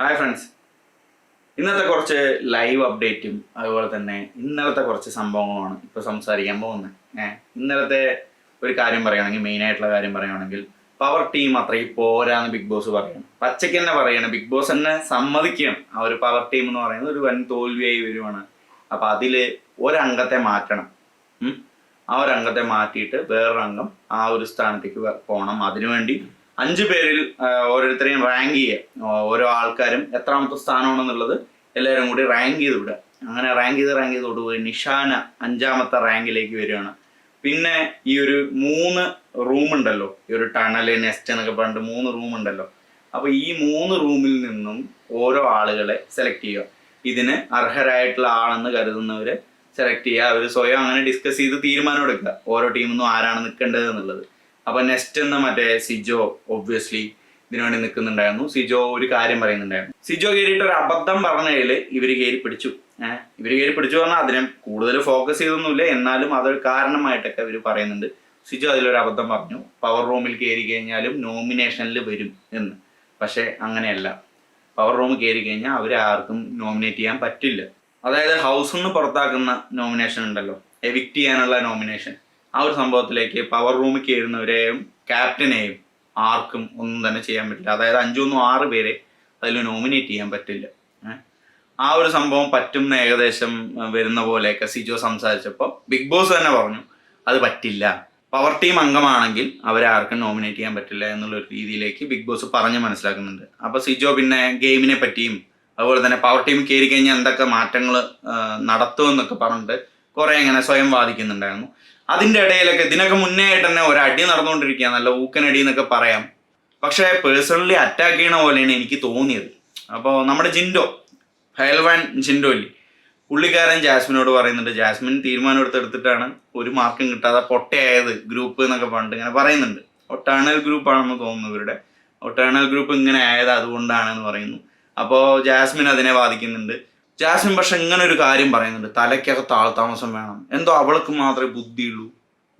Hi friends ഇന്നത്തെ കുറച്ച് live അപ്ഡേറ്റും അതുപോലെ തന്നെ ഇന്നലത്തെ കുറച്ച് സംഭവങ്ങളുമാണ് ഇപ്പോൾ സംസാരിക്കാൻ പോകുന്നത്. ഏഹ് ഇന്നലത്തെ ഒരു കാര്യം പറയുകയാണെങ്കിൽ മെയിൻ ആയിട്ടുള്ള കാര്യം പറയുകയാണെങ്കിൽ പവർ ടീം അത്രയും പോരാന്ന് ബിഗ് ബോസ് പറയണം. പച്ചയ്ക്ക് തന്നെ പറയണം. ബിഗ് ബോസ് തന്നെ സമ്മതിക്കണം. ആ ഒരു പവർ ടീം എന്ന് പറയുന്നത് ഒരു വൻ തോൽവിയായി വരുവാണ്. അപ്പൊ അതിൽ ഒരംഗത്തെ മാറ്റണം. ആ ഒരു അംഗത്തെ മാറ്റിയിട്ട് വേറൊരംഗം ആ ഒരു സ്ഥാനത്തേക്ക് പോകണം അതിനുവേണ്ടി അഞ്ചു പേരിൽ ഓരോരുത്തരെയും റാങ്ക് ചെയ്യുക ഓരോ ആൾക്കാരും എത്രാമത്തെ സ്ഥാനമാണെന്നുള്ളത് എല്ലാവരും കൂടി റാങ്ക് ചെയ്ത് വിടുക. അങ്ങനെ റാങ്ക് ചെയ്ത് റാങ്ക് ചെയ്ത് കൊടുക്കുക നിഷാന അഞ്ചാമത്തെ റാങ്കിലേക്ക് വരികയാണ്. പിന്നെ ഈ ഒരു മൂന്ന് റൂം ഉണ്ടല്ലോ. ഈ ഒരു ടണൽ നെസ്റ്റ് എന്നൊക്കെ പറഞ്ഞിട്ട് മൂന്ന് റൂം ഉണ്ടല്ലോ. അപ്പൊ ഈ മൂന്ന് റൂമിൽ നിന്നും ഓരോ ആളുകളെ സെലക്ട് ചെയ്യുക. ഇതിന് അർഹരായിട്ടുള്ള ആളെന്ന് കരുതുന്നവരെ സെലക്ട് ചെയ്യുക. അവർ സ്വയം അങ്ങനെ ഡിസ്കസ് ചെയ്ത് തീരുമാനം എടുക്കുക. ഓരോ ടീമിൽ നിന്നും ആരാണ് നിൽക്കേണ്ടത് എന്നുള്ളത്. അപ്പൊ നെക്സ്റ്റ് എന്ന മറ്റേ സിജോ ഒബ്വിയസ്ലി ഇതിനുവേണ്ടി നിൽക്കുന്നുണ്ടായിരുന്നു. സിജോ ഒരു കാര്യം പറയുന്നുണ്ടായിരുന്നു. സിജോ കയറിയിട്ട് ഒരു അബദ്ധം പറഞ്ഞതിൽ ഇവർ കയറി പിടിച്ചു. ഏഹ് ഇവർ കയറി പിടിച്ചു പറഞ്ഞാൽ അതിനെ കൂടുതൽ ഫോക്കസ് ചെയ്തൊന്നുമില്ല. എന്നാലും അതൊരു കാരണമായിട്ടൊക്കെ ഇവർ പറയുന്നുണ്ട്. സിജോ അതിലൊരു അബദ്ധം പറഞ്ഞു. പവർ റൂമിൽ കയറി കഴിഞ്ഞാലും നോമിനേഷനിൽ വരും എന്ന്. പക്ഷെ അങ്ങനെയല്ല. പവർ റൂം കയറി കഴിഞ്ഞാൽ അവരെ ആർക്കും നോമിനേറ്റ് ചെയ്യാൻ പറ്റില്ല. അതായത് ഹൗസിൽ നിന്ന് പുറത്താക്കുന്ന നോമിനേഷൻ ഉണ്ടല്ലോ. എവിക്റ്റ് ചെയ്യാനുള്ള നോമിനേഷൻ ആ ഒരു സംഭവത്തിലേക്ക് പവർ റൂമിൽ കയറുന്നവരെയും ക്യാപ്റ്റനെയും ആർക്കും ഒന്നും തന്നെ ചെയ്യാൻ പറ്റില്ല. അതായത് അഞ്ചൊന്നും ആറ് പേരെ അതിൽ നോമിനേറ്റ് ചെയ്യാൻ പറ്റില്ല. ആ ഒരു സംഭവം പറ്റും ഏകദേശം വരുന്ന പോലെയൊക്കെ സിജോ സംസാരിച്ചപ്പോൾ ബിഗ് ബോസ് തന്നെ പറഞ്ഞു അത് പറ്റില്ല. പവർ ടീം അംഗമാണെങ്കിൽ അവരെ ആർക്കും നോമിനേറ്റ് ചെയ്യാൻ പറ്റില്ല എന്നുള്ള ഒരു രീതിയിലേക്ക് ബിഗ് ബോസ് പറഞ്ഞ് മനസ്സിലാക്കുന്നുണ്ട്. അപ്പോൾ സിജോ പിന്നെ ഗെയിമിനെ പറ്റിയും അതുപോലെ തന്നെ പവർ ടീം കയറി കഴിഞ്ഞാൽ എന്തൊക്കെ മാറ്റങ്ങൾ നടത്തുമെന്നൊക്കെ പറഞ്ഞിട്ട് കുറെ ഇങ്ങനെ സ്വയം വാദിക്കുന്നുണ്ടായിരുന്നു. അതിന്റെ ഇടയിലൊക്കെ ഇതിനൊക്കെ മുന്നേ ആയിട്ട് തന്നെ ഒരടി നടന്നുകൊണ്ടിരിക്കുക നല്ല ഊക്കനടി എന്നൊക്കെ പറയാം. പക്ഷേ പേഴ്സണലി അറ്റാക്ക് ചെയ്യണ പോലെയാണ് എനിക്ക് തോന്നിയത്. അപ്പോൾ നമ്മുടെ ജിൻഡോ ഹയൽവാൻ ജിൻഡോ ഇല്ലേ പുള്ളിക്കാരൻ ജാസ്മിനോട് പറയുന്നുണ്ട് ജാസ്മിൻ തീരുമാനം എടുത്തെടുത്തിട്ടാണ് ഒരു മാർക്കും കിട്ടാതെ പൊട്ടയായത് ഗ്രൂപ്പ് എന്നൊക്കെ പറഞ്ഞിട്ട് ഇങ്ങനെ പറയുന്നുണ്ട്. ഒട്ടേണൽ ഗ്രൂപ്പാണെന്ന് തോന്നുന്നു ഇവരുടെ. ഒട്ടേണൽ ഗ്രൂപ്പ് ഇങ്ങനെ ആയത് അതുകൊണ്ടാണെന്ന് പറയുന്നു. അപ്പോൾ ജാസ്മിൻ അതിനെ വാദിക്കുന്നുണ്ട്. ജാസ്മിൻ പക്ഷെ ഇങ്ങനെ ഒരു കാര്യം പറയുന്നുണ്ട്. തലയ്ക്കകത്ത് ആൾതാമസം വേണം. എന്തോ അവൾക്ക് മാത്രമേ ബുദ്ധിയുള്ളൂ.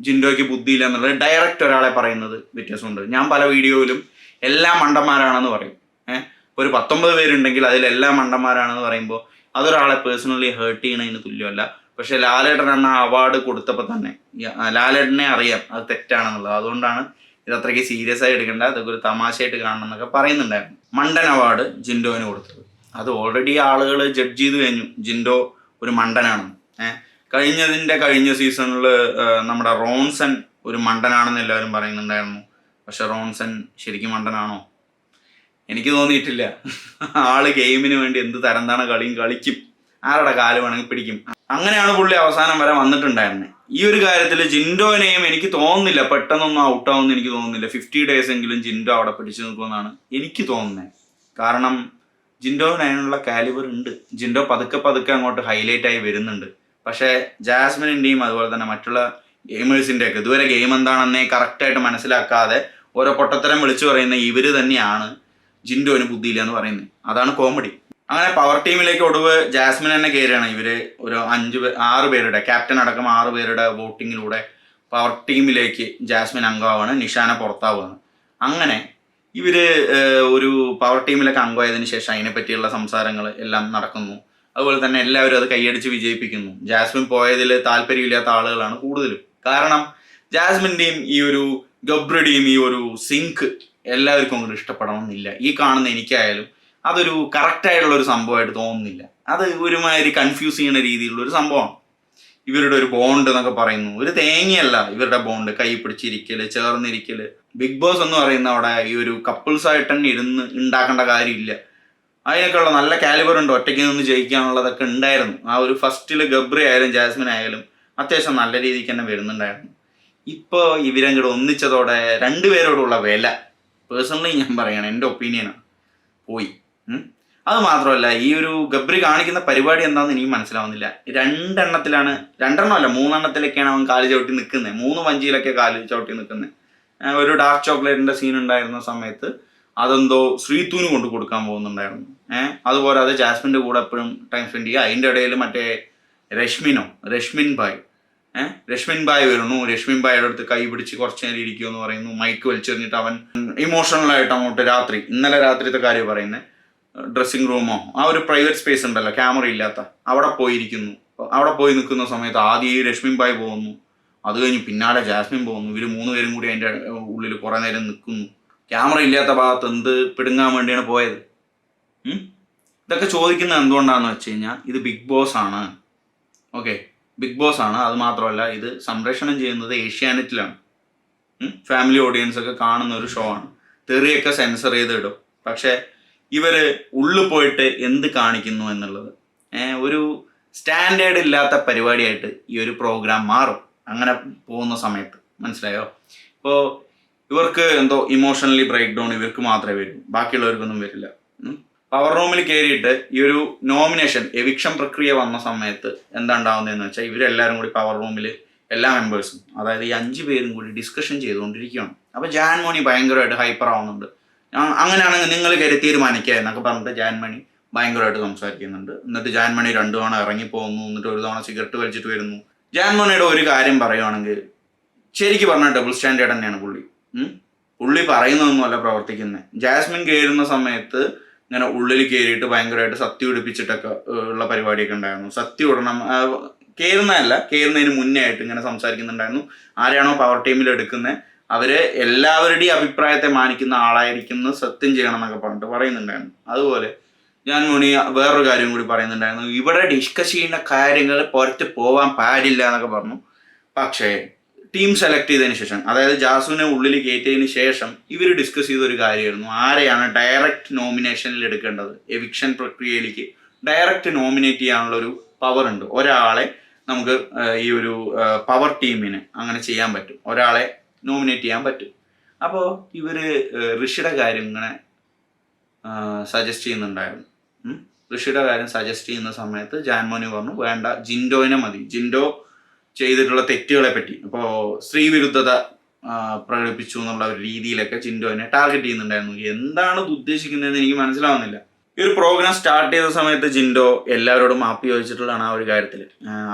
ജിൻഡോയ്ക്ക് ബുദ്ധിയില്ല എന്നുള്ളത് ഡയറക്റ്റ് ഒരാളെ പറയുന്നത് വ്യത്യാസമുണ്ട്. ഞാൻ പല വീഡിയോയിലും എല്ലാ മണ്ടന്മാരാണെന്ന് പറയും. ഏഹ് ഒരു പത്തൊമ്പത് പേരുണ്ടെങ്കിൽ അതിൽ എല്ലാ മണ്ടന്മാരാണെന്ന് പറയുമ്പോൾ അതൊരാളെ പേഴ്സണലി ഹേർട്ട് ചെയ്യണതിന് തുല്യമല്ല. പക്ഷെ ലാലേട്ടൻ എന്ന അവാർഡ് കൊടുത്തപ്പോൾ തന്നെ ലാലേട്ടനെ അറിയാം അത് തെറ്റാണെന്നുള്ളത്. അതുകൊണ്ടാണ് ഇത് അത്രയ്ക്ക് സീരിയസ് ആയി എടുക്കേണ്ട അതൊക്കെ ഒരു തമാശയായിട്ട് കാണണം എന്നൊക്കെ പറയുന്നുണ്ടായിരുന്നു. മണ്ടൻ അവാർഡ് ജിൻഡോവിന് കൊടുത്തത്. അത് ഓൾറെഡി ആളുകൾ ജഡ്ജ് ചെയ്ത് കഴിഞ്ഞു. ജിൻഡോ ഒരു മണ്ടനാണ് ഏഹ് കഴിഞ്ഞതിന്റെ കഴിഞ്ഞ സീസണിൽ നമ്മുടെ റോൺസൺ ഒരു മണ്ടനാണെന്ന് എല്ലാവരും പറയുന്നുണ്ടായിരുന്നു. പക്ഷെ റോൺസൺ ശരിക്കും മണ്ടനാണോ? എനിക്ക് തോന്നിയിട്ടില്ല. ആൾ ഗെയിമിന് വേണ്ടി എന്ത് തരംതാണ് കളിയും കളിക്കും. ആരുടെ കാൽ വേണമെങ്കിൽ പിടിക്കും. അങ്ങനെയാണ് പുള്ളി അവസാനം വരെ വന്നിട്ടുണ്ടായിരുന്നത് ഈ ഒരു കാര്യത്തിൽ ജിൻഡോനെയും എനിക്ക് തോന്നുന്നില്ല. പെട്ടെന്നൊന്നും ഔട്ടാവുമെന്ന് എനിക്ക് തോന്നുന്നില്ല. ഫിഫ്റ്റി ഡേയ്സ് എങ്കിലും ജിൻഡോ അവിടെ പിടിച്ചു നിൽക്കുമെന്നാണ് എനിക്ക് തോന്നുന്നത് കാരണം ജിൻഡോന് അതിനുള്ള കാലിബർ ഉണ്ട്. ജിൻഡോ പതുക്കെ പതുക്കെ അങ്ങോട്ട് ഹൈലൈറ്റ് ആയി വരുന്നുണ്ട്. പക്ഷേ ജാസ്മിനിന്റെയും അതുപോലെ തന്നെ മറ്റുള്ള ഗെയിമേഴ്സിന്റെ ഒക്കെ ഇതുവരെ ഗെയിം എന്താണെന്നേ കറക്റ്റായിട്ട് മനസ്സിലാക്കാതെ ഓരോ പൊട്ടത്തരം വിളിച്ചു പറയുന്ന ഇവർ തന്നെയാണ് ജിൻഡോന് ബുദ്ധിയില്ല എന്ന് പറയുന്നത്. അതാണ് കോമഡി അങ്ങനെ പവർ ടീമിലേക്ക് ഒടുവ് ജാസ്മിൻ തന്നെ കയറിയാണ് ഇവർ ഒരു അഞ്ച് ആറ് പേരുടെ ക്യാപ്റ്റൻ അടക്കം ആറ് പേരുടെ വോട്ടിങ്ങിലൂടെ പവർ ടീമിലേക്ക് ജാസ്മിൻ അംഗമാവാണ് നിഷാന പുറത്താവുകയാണ്. അങ്ങനെ ഇവർ ഒരു പവർ ടീമിലൊക്കെ അംഗമായതിനു ശേഷം അതിനെ പറ്റിയുള്ള സംസാരങ്ങൾ എല്ലാം നടക്കുന്നു. അതുപോലെ തന്നെ എല്ലാവരും അത് കൈയടിച്ച് വിജയിപ്പിക്കുന്നു. ജാസ്മിൻ പോയതിൽ താല്പര്യമില്ലാത്ത ആളുകളാണ് കൂടുതലും. കാരണം ജാസ്മിന്റെയും ഈ ഒരു ഗബ്രയുടെയും ഈ ഒരു സിങ്ക് എല്ലാവർക്കും അങ്ങോട്ട് ഇഷ്ടപ്പെടണമെന്നില്ല. ഈ കാണുന്ന എനിക്കായാലും അതൊരു കറക്റ്റായിട്ടുള്ള ഒരു സംഭവമായിട്ട് തോന്നുന്നില്ല. അത് ഒരുമാതിരി കൺഫ്യൂസ് ചെയ്യുന്ന രീതിയിലുള്ള ഒരു സംഭവമാണ്. ഇവരുടെ ഒരു ബോണ്ട് എന്നൊക്കെ പറയുന്നു. ഒരു തേങ്ങയല്ല ഇവരുടെ ബോണ്ട് കൈ പിടിച്ചിരിക്കൽ ചേർന്നിരിക്കൽ ബിഗ് ബോസ് എന്ന് പറയുന്ന അവിടെ ഈ ഒരു കപ്പിൾസ് ആയിട്ട് തന്നെ ഇരുന്ന് ഉണ്ടാക്കേണ്ട കാര്യമില്ല. അതിനൊക്കെയുള്ള നല്ല കാലിബർ ഉണ്ട്. ഒറ്റയ്ക്ക് നിന്ന് ജയിക്കാനുള്ളതൊക്കെ ഉണ്ടായിരുന്നു ആ ഒരു ഫസ്റ്റിൽ ഗബ്രി ആയാലും ജാസ്മിൻ ആയാലും അത്യാവശ്യം നല്ല രീതിക്ക് തന്നെ വരുന്നുണ്ടായിരുന്നു. ഇപ്പോൾ ഇവരും കൂടെ ഒന്നിച്ചതോടെ രണ്ടുപേരോടുള്ള വില പേഴ്സണലി ഞാൻ പറയണം എന്റെ ഒപ്പീനിയനാണ് പോയി. അത് മാത്രമല്ല ഈ ഒരു ഗബ്രി കാണിക്കുന്ന പരിപാടി എന്താണെന്ന് എനിക്ക് മനസ്സിലാവുന്നില്ല. രണ്ടെണ്ണത്തിലാണ് രണ്ടെണ്ണമല്ല മൂന്നെണ്ണത്തിലൊക്കെയാണ് അവൻ കാൽ ചവിട്ടി നിൽക്കുന്നത് മൂന്ന് വഞ്ചിയിലൊക്കെ കാൽ ചവിട്ടി നിൽക്കുന്നത് ഒരു ഡാർക്ക് ചോക്ലേറ്റിന്റെ സീൻ ഉണ്ടായിരുന്ന സമയത്ത് അതെന്തോ ശ്രീത്തൂന് കൊണ്ട് കൊടുക്കാൻ പോകുന്നുണ്ടായിരുന്നു. ഏഹ് അതുപോലെ അത് ജാസ്മിന്റെ കൂടെ എപ്പോഴും ടൈം സ്പെൻഡ് ചെയ്യുക. അതിന്റെ ഇടയിൽ മറ്റേ രശ്മിനോ രശ്മിൻ ഭായ് ഏഹ് രശ്മിൻ ഭായ് വരുന്നു. രശ്മിൻ ഭായിയുടെ അടുത്ത് കൈ പിടിച്ച് കുറച്ച് നേരം ഇരിക്കുമെന്ന് പറയുന്നു. മൈക്ക് വലിച്ചെറിഞ്ഞിട്ട് അവൻ ഇമോഷണൽ ആയിട്ട് അങ്ങോട്ട് രാത്രി ഇന്നലെ രാത്രിത്തെ കാര്യം പറയുന്നത് ഡ്രസ്സിംഗ് റൂമോ ആ ഒരു പ്രൈവറ്റ് സ്പേസ് ഉണ്ടല്ലോ ക്യാമറ ഇല്ലാത്ത അവിടെ പോയിരിക്കുന്നു. അവിടെ പോയി നിൽക്കുന്ന സമയത്ത് ആദ്യം ഈ രശ്മിൻ ബായ് പോകുന്നു. അത് കഴിഞ്ഞ് പിന്നാലെ ജാസ്മിൻ പോകുന്നു. ഇവർ മൂന്ന് പേരും കൂടി അതിന്റെ ഉള്ളിൽ കുറേ നേരം നിൽക്കുന്നു ക്യാമറ ഇല്ലാത്ത ഭാഗത്ത് എന്ത് പിടുങ്ങാൻ വേണ്ടിയാണ് പോയത്? ഇതൊക്കെ ചോദിക്കുന്നത് എന്തുകൊണ്ടാണെന്ന് വെച്ച് കഴിഞ്ഞാൽ ഇത് ബിഗ് ബോസ് ആണ്. ഓക്കെ. ബിഗ് ബോസ് ആണ്. അത് മാത്രമല്ല ഇത് സംപ്രേഷണം ചെയ്യുന്നത് ഏഷ്യാനെറ്റിലാണ്. ഫാമിലി ഓഡിയൻസ് ഒക്കെ കാണുന്ന ഒരു ഷോ ആണ്. തെറിയൊക്കെ സെൻസർ ചെയ്ത് ഇടും പക്ഷേ ഇവർ ഉള്ളിൽ പോയിട്ട് എന്ത് കാണിക്കുന്നു എന്നുള്ളത് ഒരു സ്റ്റാൻഡേർഡ് ഇല്ലാത്ത പരിപാടിയായിട്ട് ഈ ഒരു പ്രോഗ്രാം മാറും. അങ്ങനെ പോകുന്ന സമയത്ത്. മനസ്സിലായോ? ഇപ്പോൾ ഇവർക്ക് എന്തോ ഇമോഷണലി ബ്രേക്ക് ഡൗൺ ഇവർക്ക് മാത്രമേ വരൂ. ബാക്കിയുള്ളവർക്കൊന്നും വരില്ല. പവർ റൂമിൽ കയറിയിട്ട് ഈ ഒരു നോമിനേഷൻ എവിക്ഷൻ പ്രക്രിയ വന്ന സമയത്ത് എന്താ ഉണ്ടാവുന്നതെന്ന് വെച്ചാൽ ഇവരെല്ലാവരും കൂടി പവർ റൂമിൽ എല്ലാ മെമ്പേഴ്സും അതായത് ഈ അഞ്ച് പേരും കൂടി ഡിസ്കഷൻ ചെയ്തുകൊണ്ടിരിക്കുകയാണ്. അപ്പോൾ ജാൻമോണി ഭയങ്കരമായിട്ട് ഹൈപ്പർ ആവുന്നുണ്ട്. അങ്ങനെയാണെങ്കിൽ നിങ്ങൾ കയറി തീരുമാനിക്കുക എന്നൊക്കെ പറഞ്ഞിട്ട് ജാൻമണി ഭയങ്കരമായിട്ട് സംസാരിക്കുന്നുണ്ട്. എന്നിട്ട് ജാൻമണി രണ്ടു തവണ ഇറങ്ങി പോകുന്നു എന്നിട്ട് ഒരു തവണ സിഗരറ്റ് വലിച്ചിട്ട് വരുന്നു. ജാൻമണിയുടെ ഒരു കാര്യം പറയുവാണെങ്കിൽ ശരിക്കും പറഞ്ഞ ഡബിൾ സ്റ്റാൻഡേർഡ് തന്നെയാണ് പുള്ളി? പുള്ളി പറയുന്നതൊന്നുമല്ല പ്രവർത്തിക്കുന്നത് ജാസ്മിൻ കയറുന്ന സമയത്ത് ഇങ്ങനെ ഉള്ളിൽ കയറിയിട്ട് ഭയങ്കരമായിട്ട് സത്യം ഉടിപ്പിച്ചിട്ടൊക്കെ ഉള്ള പരിപാടിയൊക്കെ ഉണ്ടായിരുന്നു. സത്യം ഇടണം ആ, കയറുന്നതല്ല കയറുന്നതിന് മുന്നേ ആയിട്ട് ഇങ്ങനെ സംസാരിക്കുന്നുണ്ടായിരുന്നു. ആരെയാണോ പവർ ടീമിൽ എടുക്കുന്നത് അവർ എല്ലാവരുടെയും അഭിപ്രായത്തെ മാനിക്കുന്ന ആളായിരിക്കുന്നു സത്യം ചെയ്യണം എന്നൊക്കെ പറഞ്ഞിട്ട് പറയുന്നുണ്ടായിരുന്നു. അതുപോലെ ഞാൻ മുണി വേറൊരു കാര്യം കൂടി പറയുന്നുണ്ടായിരുന്നു. ഇവിടെ ഡിസ്കസ് ചെയ്യുന്ന കാര്യങ്ങൾ പുറത്ത് പോവാൻ പാടില്ല എന്നൊക്കെ പറഞ്ഞു. പക്ഷേ ടീം സെലക്ട് ചെയ്തതിന് ശേഷം അതായത് ജാസുവിനെ ഉള്ളിൽ കയറ്റിയതിന് ശേഷം ഇവർ ഡിസ്കസ് ചെയ്ത ഒരു കാര്യമായിരുന്നു. ആരെയാണ് ഡയറക്റ്റ് നോമിനേഷനിൽ എടുക്കേണ്ടത്? എവിക്ഷൻ പ്രക്രിയയിലേക്ക് ഡയറക്റ്റ് നോമിനേറ്റ് ചെയ്യാനുള്ള ഒരു പവർ ഉണ്ട്. ഒരാളെ നമുക്ക് ഈ ഒരു പവർ ടീമിന് അങ്ങനെ ചെയ്യാൻ പറ്റും. ഒരാളെ നോമിനേറ്റ് ചെയ്യാൻ പറ്റും. അപ്പോൾ ഇവർ ഋഷിയുടെ കാര്യം ഇങ്ങനെ സജസ്റ്റ് ചെയ്യുന്നുണ്ടായിരുന്നു. ഋഷിയുടെ കാര്യം സജസ്റ്റ് ചെയ്യുന്ന സമയത്ത് ജാൻമോനി പറഞ്ഞു വേണ്ട ജിൻഡോയിനെ മതി. ജിൻഡോ ചെയ്തിട്ടുള്ള തെറ്റുകളെ പറ്റി. അപ്പോൾ സ്ത്രീവിരുദ്ധത പ്രകടിപ്പിച്ചു എന്നുള്ള ഒരു രീതിയിലൊക്കെ ജിൻഡോയിനെ ടാർഗറ്റ് ചെയ്യുന്നുണ്ടായിരുന്നു. എന്താണ് ഉദ്ദേശിക്കുന്നതെന്ന് എനിക്ക് മനസ്സിലാവുന്നില്ല. ഈ ഒരു പ്രോഗ്രാം സ്റ്റാർട്ട് ചെയ്ത സമയത്ത് ജിൻഡോ എല്ലാവരോടും മാപ്പ് ചോദിച്ചിട്ടുള്ളതാണ് ആ ഒരു കാര്യത്തിൽ.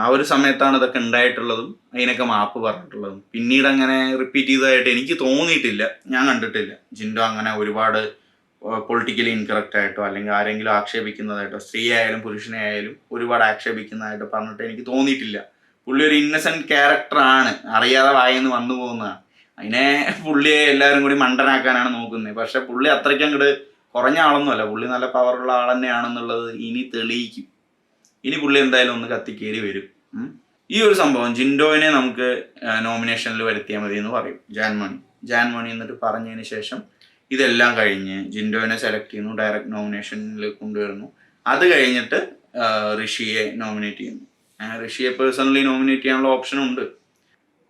ആ ഒരു സമയത്താണ് ഇതൊക്കെ ഉണ്ടായിട്ടുള്ളതും അതിനൊക്കെ മാപ്പ് പറഞ്ഞിട്ടുള്ളതും. പിന്നീട് അങ്ങനെ റിപ്പീറ്റ് ചെയ്തതായിട്ട് എനിക്ക് തോന്നിയിട്ടില്ല. ഞാൻ കണ്ടിട്ടില്ല. ജിൻഡോ അങ്ങനെ ഒരുപാട് പൊളിറ്റിക്കലി ഇൻകറക്റ്റ് ആയിട്ടോ അല്ലെങ്കിൽ ആരെങ്കിലും ആക്ഷേപിക്കുന്നതായിട്ടോ സ്ത്രീ ആയാലും പുരുഷനെ ആയാലും ഒരുപാട് ആക്ഷേപിക്കുന്നതായിട്ടോ പറഞ്ഞിട്ട് എനിക്ക് തോന്നിയിട്ടില്ല. പുള്ളി ഒരു ഇന്നസെന്റ് ക്യാരക്ടറാണ് അറിയാതെ വായെന്ന് വന്നു പോകുന്നതാണ്. അതിനെ പുള്ളിയെ എല്ലാവരും കൂടി മണ്ടനാക്കാനാണ് നോക്കുന്നത്. പക്ഷെ പുള്ളി അത്രയ്ക്ക് അങ്ങോട്ട് കുറഞ്ഞ ആളൊന്നുമല്ല പുള്ളി നല്ല പവറുള്ള ആൾ തന്നെയാണെന്നുള്ളത് ഇനി തെളിയിക്കും. ഇനി പുള്ളി എന്തായാലും ഒന്ന് കത്തിക്കേറി വരും. ഈ ഒരു സംഭവം ജിൻഡോയിനെ നമുക്ക് നോമിനേഷനിൽ വരുത്തിയാൽ മതി എന്ന് പറയും. ജാൻമണി. ജാൻമണി എന്നിട്ട് പറഞ്ഞതിന് ശേഷം ഇതെല്ലാം കഴിഞ്ഞ് ജിൻഡോനെ സെലക്ട് ചെയ്യുന്നു ഡയറക്റ്റ് നോമിനേഷനിൽ കൊണ്ടുവരുന്നു. അത് കഴിഞ്ഞിട്ട് ഋഷിയെ നോമിനേറ്റ് ചെയ്യുന്നു. ഋഷിയെ പേഴ്സണലി നോമിനേറ്റ് ചെയ്യാനുള്ള ഓപ്ഷനും ഉണ്ട്.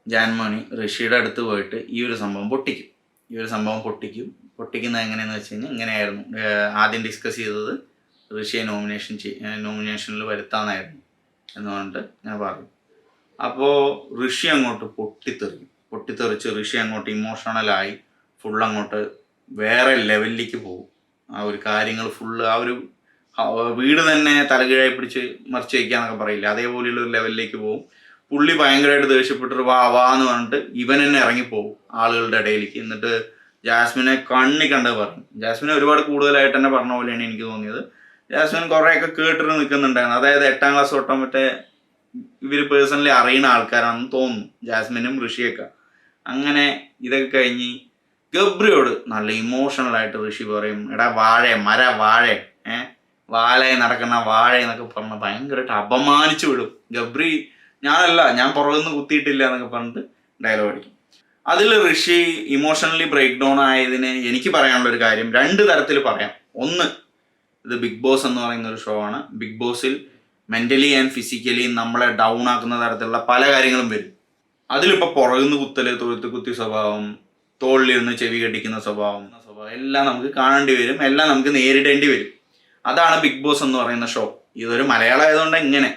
ജാൻമോണി ഋഷിയുടെ അടുത്ത് പോയിട്ട് ഈ ഒരു സംഭവം പൊട്ടിക്കും. ഈ ഒരു സംഭവം പൊട്ടിക്കും. പൊട്ടിക്കുന്നത് എങ്ങനെയെന്ന് വെച്ച് കഴിഞ്ഞാൽ ഇങ്ങനെയായിരുന്നു. ആദ്യം ഡിസ്കസ് ചെയ്തത് ഋഷിയെ നോമിനേഷൻ നോമിനേഷനിൽ വരുത്താമെന്നായിരുന്നു എന്ന് പറഞ്ഞിട്ട് ഞാൻ പറഞ്ഞു. അപ്പോൾ ഋഷി അങ്ങോട്ട് പൊട്ടിത്തെറിക്കും. പൊട്ടിത്തെറിച്ച് ഋഷി അങ്ങോട്ട് ഇമോഷണലായി ഫുൾ അങ്ങോട്ട് വേറെ ലെവലിലേക്ക് പോകും. ആ ഒരു കാര്യങ്ങൾ ഫുള്ള് ആ ഒരു വീട് തന്നെ തലകീഴായി പിടിച്ച് മറിച്ച് വയ്ക്കാന്നൊക്കെ പറയില്ല? അതേപോലെയുള്ള ഒരു ലെവലിലേക്ക് പോകും. പുള്ളി ഭയങ്കരമായിട്ട് ദേഷ്യപ്പെട്ടിട്ട് വാ വാ എന്ന് പറഞ്ഞിട്ട് ഇവൻ തന്നെ ഇറങ്ങിപ്പോകും ആളുകളുടെ ഇടയിലേക്ക്. എന്നിട്ട് ജാസ്മിനെ കണ്ണി കണ്ട് പറഞ്ഞു. ജാസ്മിനെ ഒരുപാട് കൂടുതലായിട്ട് തന്നെ പറഞ്ഞ പോലെയാണ് എനിക്ക് തോന്നിയത്. ജാസ്മിൻ കുറേയൊക്കെ കേട്ടിട്ട് നിൽക്കുന്നുണ്ടായിരുന്നു. അതായത് എട്ടാം ക്ലാസ് തൊട്ടോ മറ്റേ ഇവർ പേഴ്സണലി അറിയുന്ന ആൾക്കാരാണെന്ന് തോന്നുന്നു. ജാസ്മിനും ഋഷിയൊക്കെ. അങ്ങനെ ഇതൊക്കെ കഴിഞ്ഞ് ഗബ്രിയോട് നല്ല ഇമോഷണൽ ആയിട്ട് ഋഷി പറയും എടാ വാഴ മര വാഴ ഏഹ് വാലയെ നടക്കുന്ന വാഴ എന്നൊക്കെ പറഞ്ഞ് ഭയങ്കരമായിട്ട് അപമാനിച്ചു വിടും. ഗബ്രി ഞാനല്ല ഞാൻ പുറകുനിന്ന് കുത്തിയിട്ടില്ല എന്നൊക്കെ പറഞ്ഞിട്ട് ഡയലോഗ് അടിക്കും. അതിൽ ഋഷി ഇമോഷണലി ബ്രേക്ക് ഡൗൺ ആയതിന് എനിക്ക് പറയാനുള്ള ഒരു കാര്യം രണ്ട് തരത്തിൽ പറയാം. ഒന്ന് ഇത് ബിഗ് ബോസ് എന്ന് പറയുന്ന ഒരു ഷോ ആണ്. ബിഗ് ബോസിൽ മെന്റലി ആൻഡ് ഫിസിക്കലി നമ്മളെ ഡൗൺ ആക്കുന്ന തരത്തിലുള്ള പല കാര്യങ്ങളും വരും. അതിലിപ്പോൾ പുറകുനിന്ന് കുത്തൽ തൊഴുത്ത് കുത്തി സ്വഭാവം തോളിലിരുന്ന് ചെവി കടിക്കുന്ന സ്വഭാവം സ്വഭാവം എല്ലാം നമുക്ക് കാണേണ്ടി വരും എല്ലാം നമുക്ക് നേരിടേണ്ടി വരും. അതാണ് ബിഗ് ബോസ് എന്ന് പറയുന്ന ഷോ ഇതൊരു മലയാളം ആയതുകൊണ്ട് എങ്ങനെ?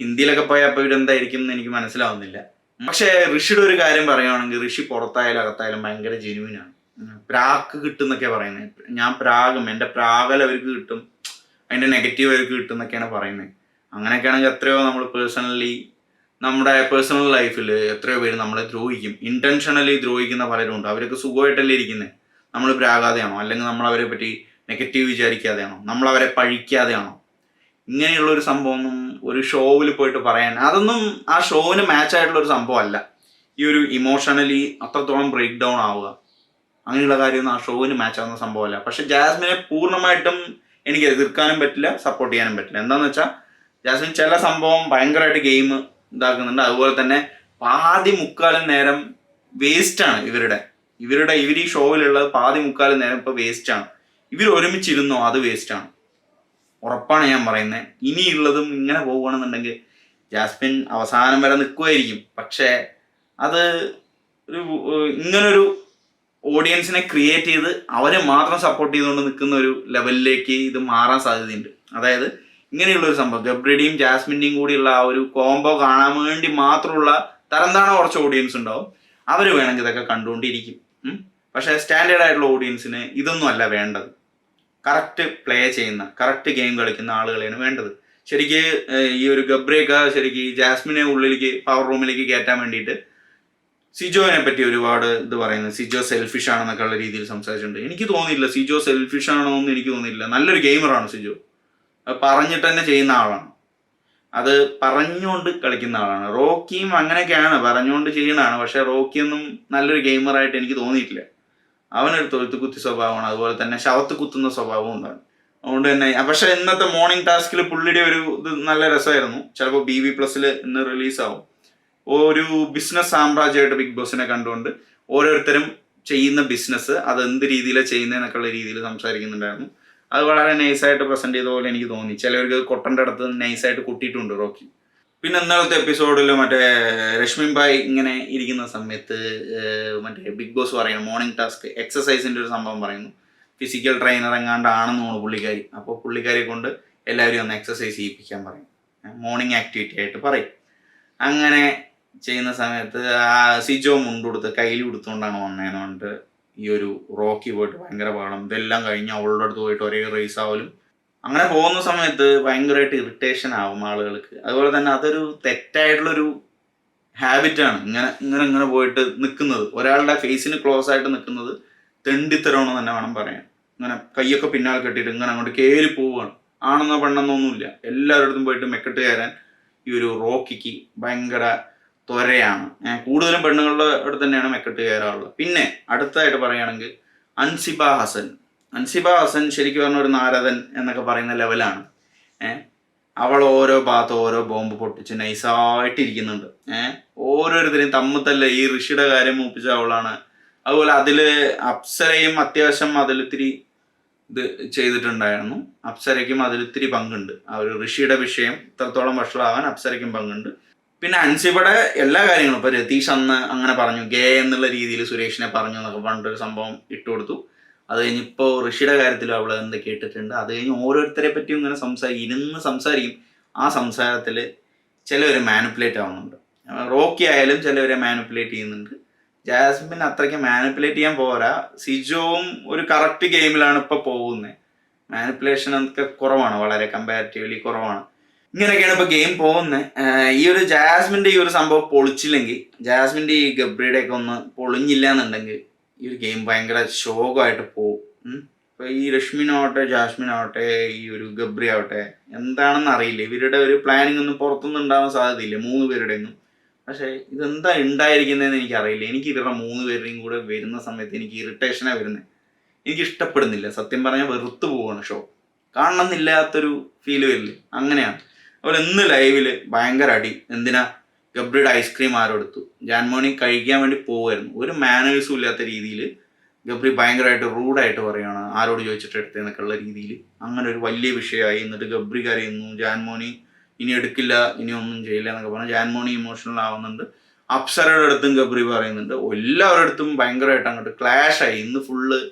ഹിന്ദിയിലൊക്കെ പോയാൽ അപ്പോൾ ഇതെന്തായിരിക്കും എന്ന് എനിക്ക് മനസ്സിലാവുന്നില്ല. പക്ഷേ ഋഷിയുടെ ഒരു കാര്യം പറയുകയാണെങ്കിൽ ഋഷി പുറത്തായാലും അകത്തായാലും ഭയങ്കര ജെനുവിനാണ് പ്രാക്ക് കിട്ടുന്നൊക്കെ പറയുന്നത്. ഞാൻ പ്രാഗും എന്റെ പ്രാഗൽ അവർക്ക് കിട്ടും അതിന്റെ നെഗറ്റീവ് അവർക്ക് കിട്ടും എന്നൊക്കെയാണ് പറയുന്നത്. അങ്ങനെയൊക്കെയാണെങ്കിൽ എത്രയോ നമ്മൾ പേഴ്സണലി നമ്മുടെ പേഴ്സണൽ ലൈഫിൽ എത്രയോ പേര് നമ്മളെ ദ്രോഹിക്കും. ഇന്റൻഷണലി ദ്രോഹിക്കുന്ന പലരും ഉണ്ട് അവരൊക്കെ സുഖമായിട്ടല്ലേ ഇരിക്കുന്നത് നമ്മൾ പ്രാകാതെയാണോ? അല്ലെങ്കിൽ നമ്മൾ അവരെ പറ്റി നെഗറ്റീവ് വിചാരിക്കാതെയാണോ? നമ്മൾ അവരെ പഴിക്കാതെയാണോ? ഇങ്ങനെയുള്ള ഒരു സംഭവമൊന്നും ഒരു ഷോവിൽ പോയിട്ട് പറയാൻ അതൊന്നും ആ ഷോവിന് മാച്ച് ആയിട്ടുള്ള ഒരു സംഭവമല്ല. ഈ ഒരു ഇമോഷണലി അത്രത്തോളം ബ്രേക്ക് ഡൗൺ ആവുക. അങ്ങനെയുള്ള കാര്യമൊന്നും ആ ഷോവിന് മാച്ച് ആവുന്ന സംഭവമല്ല. പക്ഷെ ജാസ്മിനെ പൂർണമായിട്ടും എനിക്ക് എതിർക്കാനും പറ്റില്ല സപ്പോർട്ട് ചെയ്യാനും പറ്റില്ല. എന്താണെന്ന് വെച്ചാൽ ജാസ്മിൻ ചില സംഭവം ഭയങ്കരമായിട്ട് ഗെയിം ഇതാക്കുന്നുണ്ട്. അതുപോലെ തന്നെ പാതി മുക്കാലും നേരം വേസ്റ്റ് ആണ് ഇവരുടെ. ഇവരുടെ ഇവർ ഈ ഷോയിലുള്ളത് പാതി മുക്കാലും നേരം ഇപ്പൊ വേസ്റ്റ് ആണ്. ഇവർ ഒരുമിച്ചിരുന്നോ അത് വേസ്റ്റ് ആണ്. ഉറപ്പാണ് ഞാൻ പറയുന്നത്. ഇനിയുള്ളതും ഇങ്ങനെ പോവുകയാണെന്നുണ്ടെങ്കിൽ ജാസ്മിൻ അവസാനം വരെ നിൽക്കുമായിരിക്കും പക്ഷേ അത് ഒരു ഇങ്ങനൊരു ഓഡിയൻസിനെ ക്രിയേറ്റ് ചെയ്ത് അവരെ മാത്രം സപ്പോർട്ട് ചെയ്തുകൊണ്ട് നിൽക്കുന്ന ഒരു ലെവലിലേക്ക് ഇത് മാറാൻ സാധ്യതയുണ്ട്. അതായത് ഇങ്ങനെയുള്ള ഒരു സംഭവം. ഗബ്രിയുടെയും ജാസ്മിന്റെയും കൂടിയുള്ള ആ ഒരു കോംബോ കാണാൻ വേണ്ടി മാത്രമുള്ള തരംതാണ കുറച്ച് ഓഡിയൻസ് ഉണ്ടാവും. അവർ വേണമെങ്കിൽ ഇതൊക്കെ കണ്ടുകൊണ്ടിരിക്കും. പക്ഷേ സ്റ്റാൻഡേർഡ് ആയിട്ടുള്ള ഓഡിയൻസിന് ഇതൊന്നും അല്ല വേണ്ടത്. കറക്റ്റ് പ്ലേ ചെയ്യുന്ന കറക്റ്റ് ഗെയിം കളിക്കുന്ന ആളുകളെയാണ് വേണ്ടത്. ശരിക്ക് ഈ ഒരു ഗബ്രേക്ക ശരിക്ക് ജാസ്മിനെ ഉള്ളിലേക്ക് പവർ റൂമിലേക്ക് കയറ്റാൻ വേണ്ടിയിട്ട് സിജോനെ പറ്റി ഒരുപാട് ഇത് പറയുന്നത്. സിജോ സെൽഫിഷ് ആണെന്നൊക്കെ ഉള്ള രീതിയിൽ സംസാരിച്ചിട്ടുണ്ട്. എനിക്ക് തോന്നിയില്ല സിജോ സെൽഫിഷ് ആണോ എന്ന് എനിക്ക് തോന്നിയില്ല നല്ലൊരു ഗെയിമറാണ് സിജോ. അത് പറഞ്ഞിട്ട് തന്നെ ചെയ്യുന്ന ആളാണ്. അത് പറഞ്ഞുകൊണ്ട് കളിക്കുന്ന ആളാണ്. റോക്കിയും അങ്ങനെയൊക്കെയാണ് പറഞ്ഞുകൊണ്ട് ചെയ്യണതാണ്. പക്ഷെ റോക്കിയൊന്നും നല്ലൊരു ഗെയിമറായിട്ട് എനിക്ക് തോന്നിയിട്ടില്ല. അവനൊരു തൊഴുത്ത് കുത്തി സ്വഭാവമാണ്. അതുപോലെ തന്നെ ശവത്ത് കുത്തുന്ന സ്വഭാവവും ഉണ്ടാണ് അതുകൊണ്ട് തന്നെ പക്ഷെ ഇന്നത്തെ മോർണിംഗ് ടാസ്കിൽ പുള്ളിയുടെ ഒരു ഇത് നല്ല രസമായിരുന്നു. ചിലപ്പോൾ ബി വി പ്ലസ്സിൽ ഇന്ന് റിലീസാവും ഒരു ബിസിനസ് സാമ്രാജ്യമായിട്ട് ബിഗ് ബോസിനെ കണ്ടുകൊണ്ട് ഓരോരുത്തരും ചെയ്യുന്ന ബിസിനസ് അത് എന്ത് രീതിയിലാണ് ചെയ്യുന്നതെന്നൊക്കെയുള്ള രീതിയിൽ സംസാരിക്കുന്നുണ്ടായിരുന്നു. അത് വളരെ നൈസായിട്ട് പ്രസന്റ് ചെയ്ത പോലെ എനിക്ക് തോന്നി. ചിലവർക്ക് കൊട്ടന്റെ അടുത്ത് നൈസായിട്ട് കൊട്ടിയിട്ടുണ്ട് റോക്കി. പിന്നെ ഇന്നലത്തെ എപ്പിസോഡിൽ മറ്റേ രശ്മിൻ ഭായ് ഇങ്ങനെ ഇരിക്കുന്ന സമയത്ത് മറ്റേ ബിഗ് ബോസ് പറയുന്നു മോർണിംഗ് ടാസ്ക് എക്സസൈസിന്റെ ഒരു സംഭവം പറയുന്നു. ഫിസിക്കൽ ട്രെയിനർ എങ്ങാണ്ടാണെന്ന് തോന്നുന്നു പുള്ളിക്കാരി. അപ്പോൾ പുള്ളിക്കാരി കൊണ്ട് എല്ലാവരും ഒന്ന് എക്സസൈസ് ചെയ്യിപ്പിക്കാൻ പറയും. മോർണിംഗ് ആക്ടിവിറ്റി ആയിട്ട് പറയും. അങ്ങനെ ചെയ്യുന്ന സമയത്ത് സിജോ മുണ്ടുകൊടുത്ത് കയ്യിൽ കൊടുത്തുകൊണ്ടാണ് വന്നതെന്ന് പറഞ്ഞിട്ട് ഈ ഒരു റോക്കി പോയിട്ട് ഭയങ്കര പാടണം. ഇതെല്ലാം കഴിഞ്ഞ് അവളുടെ അടുത്ത് പോയിട്ട് ഒരേ റേസ് ആവലും. അങ്ങനെ പോകുന്ന സമയത്ത് ഭയങ്കരമായിട്ട് ഇറിറ്റേഷൻ ആവും ആളുകൾക്ക്. അതുപോലെ തന്നെ അതൊരു തെറ്റായിട്ടുള്ളൊരു ഹാബിറ്റാണ് ഇങ്ങനെ ഇങ്ങനെ ഇങ്ങനെ പോയിട്ട് നിൽക്കുന്നത് ഒരാളുടെ ഫേസിന് ക്ലോസ് ആയിട്ട് നിൽക്കുന്നത് തെണ്ടിത്തരമെന്ന് തന്നെ വേണം പറയാൻ. ഇങ്ങനെ കൈയൊക്കെ പിന്നാലെ കെട്ടിയിട്ട് ഇങ്ങനെ അങ്ങോട്ട് കയറി പോവുകയാണ്. ആണെന്നോ പെണ്ണെന്നോ ഒന്നുമില്ല. എല്ലാവരുടെ അടുത്തും പോയിട്ട് മെക്കെട്ട് കയറാൻ ഈ ഒരു റോക്കിക്ക് ഭയങ്കര ത്വരയാണ്. കൂടുതലും പെണ്ണുങ്ങളുടെ അടുത്ത് തന്നെയാണ് മെക്കെട്ട് കയറാറുള്ളത്. പിന്നെ അടുത്തായിട്ട് പറയുകയാണെങ്കിൽ അൻസിബ ഹസൻ. അൻസിബ ഹസൻ ശരിക്കും പറഞ്ഞ ഒരു നാരദൻ എന്നൊക്കെ പറയുന്ന ലെവലാണ്. അവൾ ഓരോ ഭാഗത്ത് ഓരോ ബോംബ് പൊട്ടിച്ച് നൈസായിട്ടിരിക്കുന്നുണ്ട് ഏഹ് ഓരോരുത്തരെയും തമ്മിത്തല്ല ഈ ഋഷിയുടെ കാര്യം മൂപ്പിച്ച അവളാണ്. അതുപോലെ അതിൽ അപ്സരയും അത്യാവശ്യം അതിലിത്തിരി ഇത് ചെയ്തിട്ടുണ്ടായിരുന്നു. അപ്സരയ്ക്കും അതിലിത്തിരി പങ്കുണ്ട്. ആ ഒരു ഋഷിയുടെ വിഷയം ഇത്രത്തോളം വഷളാവാൻ അപ്സരയ്ക്കും പങ്കുണ്ട്. പിന്നെ അൻസിബയുടെ എല്ലാ കാര്യങ്ങളും. ഇപ്പൊ രതീഷ് അന്ന് അങ്ങനെ പറഞ്ഞു ഗേ എന്നുള്ള രീതിയിൽ സുരേഷിനെ പറഞ്ഞു എന്നൊക്കെ പറഞ്ഞിട്ടൊരു സംഭവം ഇട്ടുകൊടുത്തു അത് കഴിഞ്ഞ് ഇപ്പോൾ ഋഷിയുടെ കാര്യത്തിലും അവൾ എന്ത് കേട്ടിട്ടുണ്ട്. അത് കഴിഞ്ഞ് ഓരോരുത്തരെ പറ്റിയും ഇങ്ങനെ സംസാരിക്കും ഇരുന്ന് സംസാരിക്കും. ആ സംസാരത്തിൽ ചിലവർ മാനിപ്പുലേറ്റ് ആവുന്നുണ്ട്. റോക്കി ആയാലും ചിലവരെ മാനിപ്പുലേറ്റ് ചെയ്യുന്നുണ്ട്. ജാസ്മിൻ അത്രയ്ക്ക് മാനിപ്പുലേറ്റ് ചെയ്യാൻ പോരാ. സിജോവും ഒരു കറക്റ്റ് ഗെയിമിലാണ് ഇപ്പോൾ പോകുന്നത് മാനിപ്പുലേഷൻ ഒക്കെ കുറവാണ് വളരെ കമ്പാരിറ്റീവ്ലി കുറവാണ്. ഇങ്ങനെയൊക്കെയാണ് ഇപ്പോൾ ഗെയിം പോകുന്നത് ഈ ഒരു ജാസ്മിന്റെ ഈ ഒരു സംഭവം പൊളിച്ചില്ലെങ്കിൽ ജാസ്മിന്റെ ഈ ഗബ്രിയുടെ ഒക്കെ ഒന്ന് പൊളിഞ്ഞില്ല എന്നുണ്ടെങ്കിൽ ഈ ഒരു ഗെയിം ഭയങ്കര ശോകമായിട്ട് പോകും. ഇപ്പൊ ഈ രശ്മിനാവട്ടെ ജാസ്മിനാവട്ടെ ഈ ഒരു ഗബ്രി ആവട്ടെ എന്താണെന്ന് അറിയില്ല. ഇവരുടെ ഒരു പ്ലാനിങ് ഒന്നും പുറത്തൊന്നും ഉണ്ടാവാൻ സാധ്യതയില്ല മൂന്ന് പേരുടെ ഒന്നും പക്ഷേ ഇതെന്താ ഉണ്ടായിരിക്കുന്നതെന്ന് എനിക്കറിയില്ല. എനിക്ക് ഇവരുടെ മൂന്ന് പേരുടെയും കൂടെ വരുന്ന സമയത്ത് എനിക്ക് ഇറിറ്റേഷനാണ് വരുന്നത് എനിക്ക് ഇഷ്ടപ്പെടുന്നില്ല. സത്യം പറഞ്ഞാൽ വെറുത്തു പോവാണ് ഷോ കാണണമെന്നില്ലാത്തൊരു ഫീൽ വരില്ലേ? അങ്ങനെയാണ്. അതുപോലെ ഇന്ന് ലൈവിൽ ഭയങ്കര അടി. എന്തിനാ? ഗബ്രിയുടെ ഐസ്ക്രീം ആരോ എടുത്തു. ജാൻമോണി കഴിക്കാൻ വേണ്ടി പോവായിരുന്നു. ഒരു മാനേഴ്സും ഇല്ലാത്ത രീതിയിൽ ഗബ്രി ഭയങ്കരമായിട്ട് റൂഡായിട്ട് പറയുകയാണ് ആരോട് ചോദിച്ചിട്ട് എടുത്തതെന്നൊക്കെ ഉള്ള രീതിയിൽ അങ്ങനെ ഒരു വലിയ വിഷയമായി. എന്നിട്ട് ഗബ്രി കരയുന്നു. ജാൻമോണി ഇനി എടുക്കില്ല ഇനി ഒന്നും ചെയ്യില്ല എന്നൊക്കെ പറഞ്ഞു ജാൻമോണി ഇമോഷണൽ ആവുന്നുണ്ട്. അപ്സരയുടെ അടുത്തും ഗബ്രി പറയുന്നുണ്ട്. എല്ലാവരുടെ അടുത്തും ഭയങ്കരമായിട്ട് അങ്ങോട്ട് ക്ലാഷായി ഇന്ന് ഫുള്ള്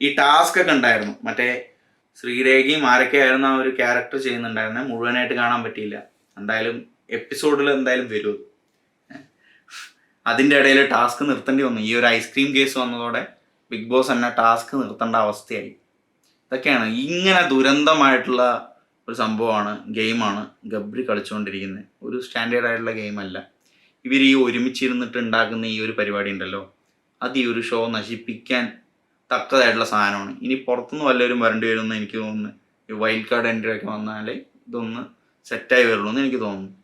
ഈ ടാസ്ക് ഒക്കെ ഉണ്ടായിരുന്നു. മറ്റേ ശ്രീരേഖയും ആരൊക്കെ ആയിരുന്നു ആ ഒരു ക്യാരക്ടർ ചെയ്യുന്നുണ്ടായിരുന്നത് മുഴുവനായിട്ട് കാണാൻ പറ്റിയില്ല. എന്തായാലും എപ്പിസോഡിൽ എന്തായാലും വരും. അതിന്റെ ഇടയിൽ ടാസ്ക് നിർത്തേണ്ടി വന്നു. ഈ ഒരു ഐസ്ക്രീം കേസ് വന്നതോടെ ബിഗ് ബോസ് തന്നെ ടാസ്ക് നിർത്തേണ്ട അവസ്ഥയായി. ഇതൊക്കെയാണ്. ഇങ്ങനെ ദുരന്തമായിട്ടുള്ള ഒരു സംഭവമാണ് ഗെയിമാണ് ഗബ്രി കളിച്ചുകൊണ്ടിരിക്കുന്നത് ഒരു സ്റ്റാൻഡേർഡ് ആയിട്ടുള്ള ഗെയിം അല്ല. ഇവർ ഈ ഒരുമിച്ചിരുന്നിട്ട് ഉണ്ടാക്കുന്ന ഈ ഒരു പരിപാടി ഉണ്ടല്ലോ. അത് ഈ ഒരു ഷോ നശിപ്പിക്കാൻ തക്കതായിട്ടുള്ള സാധനമാണ്. ഇനി പുറത്തുനിന്ന് വല്ലവരും വരേണ്ടി വരുമെന്ന് എനിക്ക് തോന്നുന്നു. ഈ വൈൽഡ് കാർഡ് എൻട്രി ഒക്കെ വന്നാലേ ഇതൊന്ന് സെറ്റായി വരുള്ളൂ എന്ന് എനിക്ക് തോന്നുന്നു.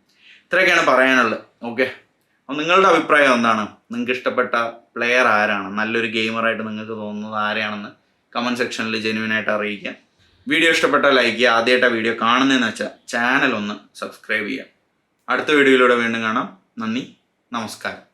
ഇത്രയൊക്കെയാണ് പറയാനുള്ളത്. ഓക്കെ അപ്പം നിങ്ങളുടെ അഭിപ്രായം എന്താണ്? നിങ്ങൾക്ക് ഇഷ്ടപ്പെട്ട പ്ലെയർ ആരാണ്? നല്ലൊരു ഗെയിമറായിട്ട് നിങ്ങൾക്ക് തോന്നുന്നത് ആരെയാണെന്ന് കമന്റ് സെക്ഷനിൽ ജെനുവിനായിട്ട് അറിയിക്കുക. വീഡിയോ ഇഷ്ടപ്പെട്ട ലൈക്ക് ചെയ്യുക. ആദ്യമായിട്ട് വീഡിയോ കാണുന്നതെന്ന് വെച്ചാൽ ചാനൽ ഒന്ന് സബ്സ്ക്രൈബ് ചെയ്യുക. അടുത്ത വീഡിയോയിലൂടെ വീണ്ടും കാണാം. നന്ദി. നമസ്കാരം.